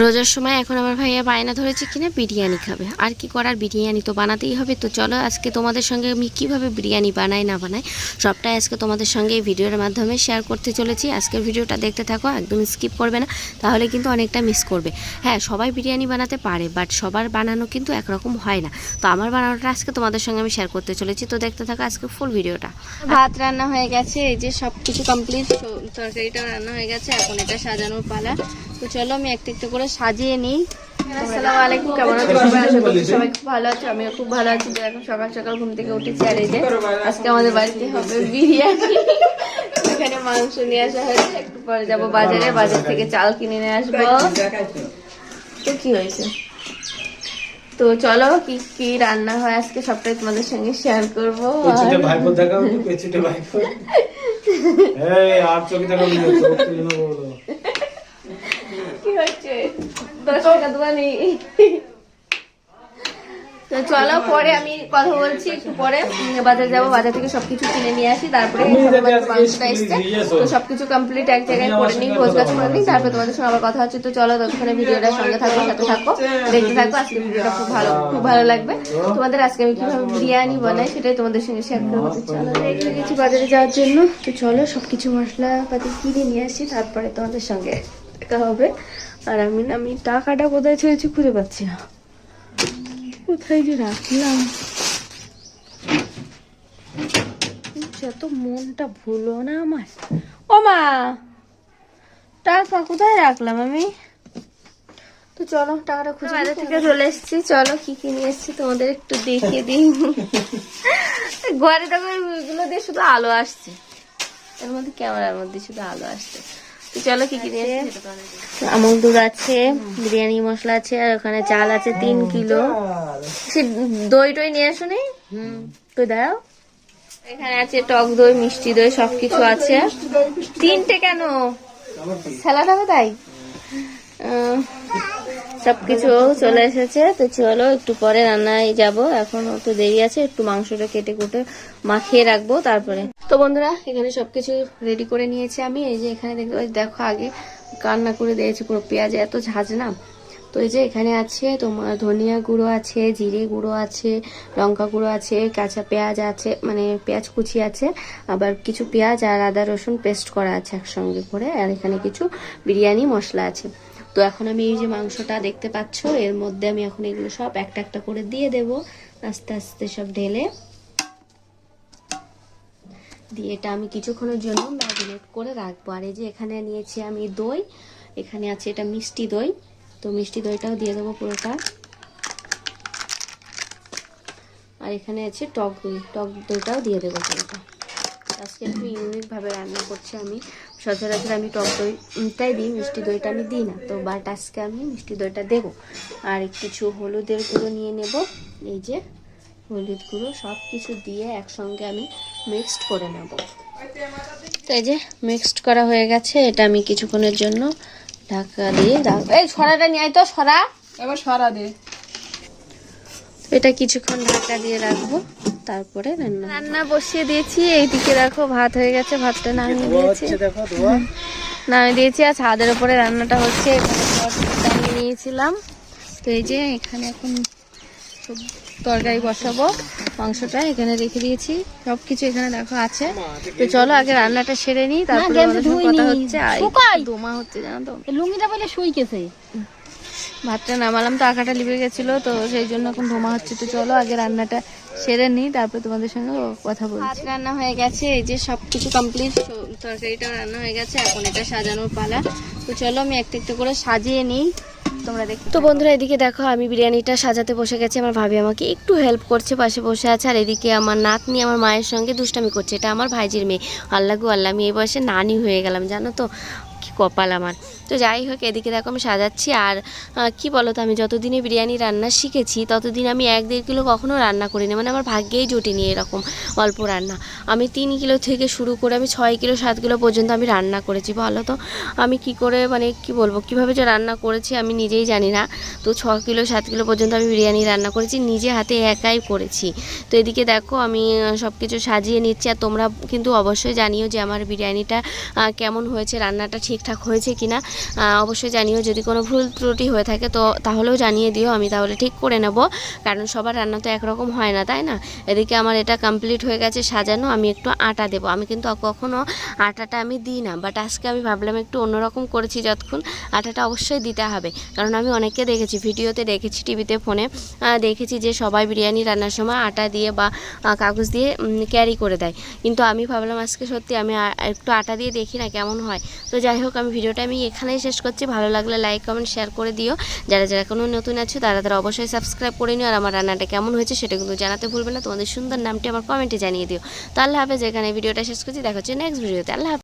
রোজার সময় এখন আমার ভাইয়া বায়না ধরেছে কিনা বিরিয়ানি খাবে। আর কি করার? বিরিয়ানি তো বানাতেই হবে। তো চলো আজকে তোমাদের সঙ্গে আমি কীভাবে বিরিয়ানি বানাই, না বানাই, সবটাই আজকে তোমাদের সঙ্গে এই ভিডিওর মাধ্যমে শেয়ার করতে চলেছি। আজকের ভিডিওটা দেখতে থাকো একদম স্কিপ করবে না, তাহলে কিন্তু অনেকটা মিস করবে। হ্যাঁ সবাই বিরিয়ানি বানাতে পারে বাট সবার বানানো কিন্তু একরকম হয় না। তো আমার বানানোটা আজকে তোমাদের সঙ্গে আমি শেয়ার করতে চলেছি। তো দেখতে থাকো আজকে ফুল ভিডিওটা। ভাত রান্না হয়ে গেছে, এই যে সব কিছু কমপ্লিট তরকারিটা রান্না হয়ে গেছে, এখন এটা সাজানোর পালা। তো চলো আমি একটা একটু করে সাজিয়ে নিই। আসসালামু আলাইকুম কেমন আছো? সবাই আশা করছি সবাই খুব ভালো আছো। আমিও খুব ভালো আছি। তো এখন সকাল সকাল ঘুম থেকে উঠেছি আর এই যে আজকে আমাদের বাড়িতে হবে বিরিয়ানি। এখানে মাংস নিয়ে আসা হয়েছে। একটু পরে যাব বাজারে। বাজার থেকে চাল কিনে নিয়ে আসব। তো কি হয়েছে? তো চলো কি কি রান্না হয় আজকে? সবটাই তোমাদের সঙ্গে শেয়ার করব। আর- চোখে হচ্ছে দশ টাকা তো চলো পরে আমি কথা বলছি একটু পরে। বাজার যাব বাজার থেকে সবকিছু কিনে নিয়ে আসি তারপরে মাংসটা এসছে তো সবকিছু কমপ্লিট এক জায়গায় করে নিই গোছ গাছ করে নিই। তারপরে তোমাদের সঙ্গে আবার কথা হচ্ছে। তো চলো ততক্ষণে ভিডিওটা সঙ্গে থাকো সাথে থাকো। দেখতে থাকো আজকে ভিডিওটা খুব ভালো খুব ভালো লাগবে। তোমাদের আজকে আমি কীভাবে বিরিয়ানি বানাই সেটাই তোমাদের সঙ্গে শেয়ার করব। চলো রেডি গেছি বাজারে যাওয়ার জন্য। তো চলো সবকিছু মশলা পাতি কিনে নিয়ে আসি তারপরে তোমাদের সঙ্গে দেখা হবে। আর আমি আমি টাকাটা কোথায় ছেড়েছি খুঁজে পাচ্ছি না। কোথায় যে রাখলাম? যত মনটা ভুলো না আমার। ও মা টাকা কোথায় রাখলাম আমি? তো চলো টাকাটা খুঁজে বাজার থেকে চলে এসেছি চলো কি কি নিয়ে এসেছি তোমাদের একটু দেখিয়ে দিই। ঘরে দেখো এগুলো দিয়ে শুধু আলো আসছে। এর মধ্যে ক্যামেরার মধ্যে শুধু আলো আসছে। চলো কি কি আমল দুধ আছে বিরিয়ানি মশলা আছে আর ওখানে চাল আছে তিন কিলো। সে দই টই নিয়ে আসো নি? তো দাও। এখানে আছে টক দই মিষ্টি দই সবকিছু আছে। তিনটে কেন? স্যালাড হবে তাই? সবকিছু চলে এসেছে। তো চলো একটু পরে রান্নায় যাব। এখন তো দেরি আছে একটু মাংসটা কেটে কুটে মাখিয়ে রাখব তারপরে। তো বন্ধুরা, এখানে সবকিছু রেডি করে নিয়েছি আমি। এই যে এখানে দেখতে পাচ্ছি, দেখো আগে কান্না করে দিয়েছি পুরো পেঁয়াজে, এত ঝাঁজ না? তো এই যে এখানে আছে তোমার ধনিয়া গুঁড়ো আছে, জিরে গুঁড়ো আছে, লঙ্কা গুঁড়ো আছে, কাঁচা পেঁয়াজ আছে মানে পেঁয়াজ কুচি আছে, আবার কিছু পেঁয়াজ আর আদা রসুন পেস্ট করা আছে একসঙ্গে করে, আর এখানে কিছু বিরিয়ানি মশলা আছে। তো এখন আমি এই যে মাংসটা দেখতে পাচ্ছ, এর মধ্যে আমি এখন এগুলো সব একটা একটা করে দিয়ে দেব, আস্তে আস্তে সব ঢেলে। দিয়ে এটা আমি কিছুক্ষণের জন্য ম্যারিনেট করে রাখব। আর এই যে এখানে নিয়েছি আমি দই, এখানে আছে এটা মিষ্টি দই। তো মিষ্টি দইটাও দিয়ে দেবো পুরোটা। আর এখানে আছে টক দই, টক দইটাও দিয়ে দেবো পুরোটা। আজকে একটু ইউনিকভাবে রান্না করছি আমি। সচরাচর আমি টক দইটাই দিই, মিষ্টি দইটা আমি দিই না। তো বাট আজকে আমি মিষ্টি দইটা দেবো। আর কিছু হলুদের গুঁড়ো নিয়ে নেব। এই যে হলুদ গুঁড়ো সব কিছু দিয়ে একসঙ্গে আমি মিক্সড করে নেব। তো এই যে মিক্সড করা হয়ে গেছে এটা আমি কিছুক্ষণের জন্য ঢাকা দিয়ে রাখব এই সরাটা নিয়ে আয় তো সরা। এবার সরা দে। এটা কিছুক্ষণ ঢাকা দিয়ে রাখব তারপরে রান্না। রান্না বসিয়ে দিয়েছি এইদিকে দেখো ভাত হয়ে গেছে ভাতটা নামিয়ে দিয়েছি। হচ্ছে দেখো ধোয়া। নামিয়ে দিয়েছি আর ছাদের উপরে রান্নাটা হচ্ছে এখানে নিয়েছিলাম। তো এই যে এখানে এখন সব তরকারি বসাবো মাংসটা এখানে রেখে দিয়েছি। সব কিছু এখানে দেখো আছে। তো চলো আগে রান্নাটা সেরে নিই তারপরে কথা হচ্ছে। দোমা হচ্ছে জানো তো। লুঙ্গিটা বলে শুই গেছে ভাতটা নামালাম তো আঁকাটা লিবে গেছিল তো সেই জন্য এখন ধোমা হচ্ছে। তো চলো আগে রান্নাটা সেরে নিই তারপর তোমাদের সঙ্গে কথা বলছি। রান্না হয়ে গেছে এই যে সব কিছু কমপ্লিট তরকারিটা রান্না হয়ে গেছে এখন এটা সাজানোর পালা। তো চলো আমি একটা একটা করে সাজিয়ে নিই। তোমরা দেখো তো বন্ধুরা, এদিকে দেখো, আমি বিরিয়ানিটা সাজাতে বসে গেছি। আমার ভাবি আমাকে একটু হেল্প করছে, পাশে বসে আছে। আর এদিকে আমার নাতনি আমার মায়ের সঙ্গে দুষ্টামি করছে। এটা আমার ভাইজির মেয়ে। আল্লাহ গু, আল্লাহ, আমি এই বয়সে নানি হয়ে গেলাম, জানো তো? কপাল আমার। তো যাই হোক, এদিকে দেখো আমি সাজাচ্ছি আর কি বলো তো আমি যতদিনে বিরিয়ানি রান্না শিখেছি, ততদিন আমি এক দেড় কিলো কখনো রান্না করিনি। মানে আমার ভাগ্যেই জুটিনি এরকম অল্প রান্না। আমি তিন কিলো থেকে শুরু করে আমি ছয় কিলো, সাত কিলো পর্যন্ত আমি রান্না করেছি বলো তো আমি কি করে মানে কি বলব, কীভাবে যে রান্না করেছি আমি নিজেই জানি না। তো ছ কিলো, সাত কিলো পর্যন্ত আমি বিরিয়ানি রান্না করেছি, নিজে হাতে একাই করেছি। তো এদিকে দেখো, আমি সব কিছু সাজিয়ে নিচ্ছি। আর তোমরা কিন্তু অবশ্যই জানিও যে আমার বিরিয়ানিটা কেমন হয়েছে, রান্নাটা ঠিকঠাক ঠিকঠাক হয়েছে কি না অবশ্যই জানিও যদি কোনো ভুল ত্রুটি হয়ে থাকে তো তাহলেও জানিয়ে দিও, আমি তাহলে ঠিক করে নেব। কারণ সবার রান্না তো একরকম হয় না, তাই না? এদিকে আমার এটা কমপ্লিট হয়ে গেছে সাজানো, আমি একটু আটা দেবো। আমি কিন্তু কখনও আটাটা আমি দিই না বাট আজকে আমি ভাবলাম একটু অন্যরকম করেছি যতক্ষণ আটাটা অবশ্যই দিতে হবে। কারণ আমি অনেককে দেখেছি, ভিডিওতে দেখেছি, টিভিতে, ফোনে দেখেছি যে সবাই বিরিয়ানি রান্নার সময় আটা দিয়ে বা কাগজ দিয়ে ক্যারি করে দেয়। কিন্তু আমি ভাবলাম আজকে সত্যি আমি একটু আটা দিয়ে দেখি না কেমন হয়। তো যাই হোক আমি ভিডিওটা আমি এখানেই শেষ করছি। ভালো লাগলে লাইক কমেন্ট শেয়ার করে দিও। যারা যারা কোনো নতুন আছো, তারা তারা অবশ্যই সাবস্ক্রাইব করে নিও। আর আমার রান্নাটা কেমন হয়েছে সেটা কিন্তু জানাতে ভুলবে না। তোমাদের সুন্দর নামটি আমার কমেন্টে জানিয়ে দিও। তাহলে হবে যেখানে ভিডিওটা শেষ করছি। দেখা হচ্ছে নেক্সট ভিডিওতে আল্লাহ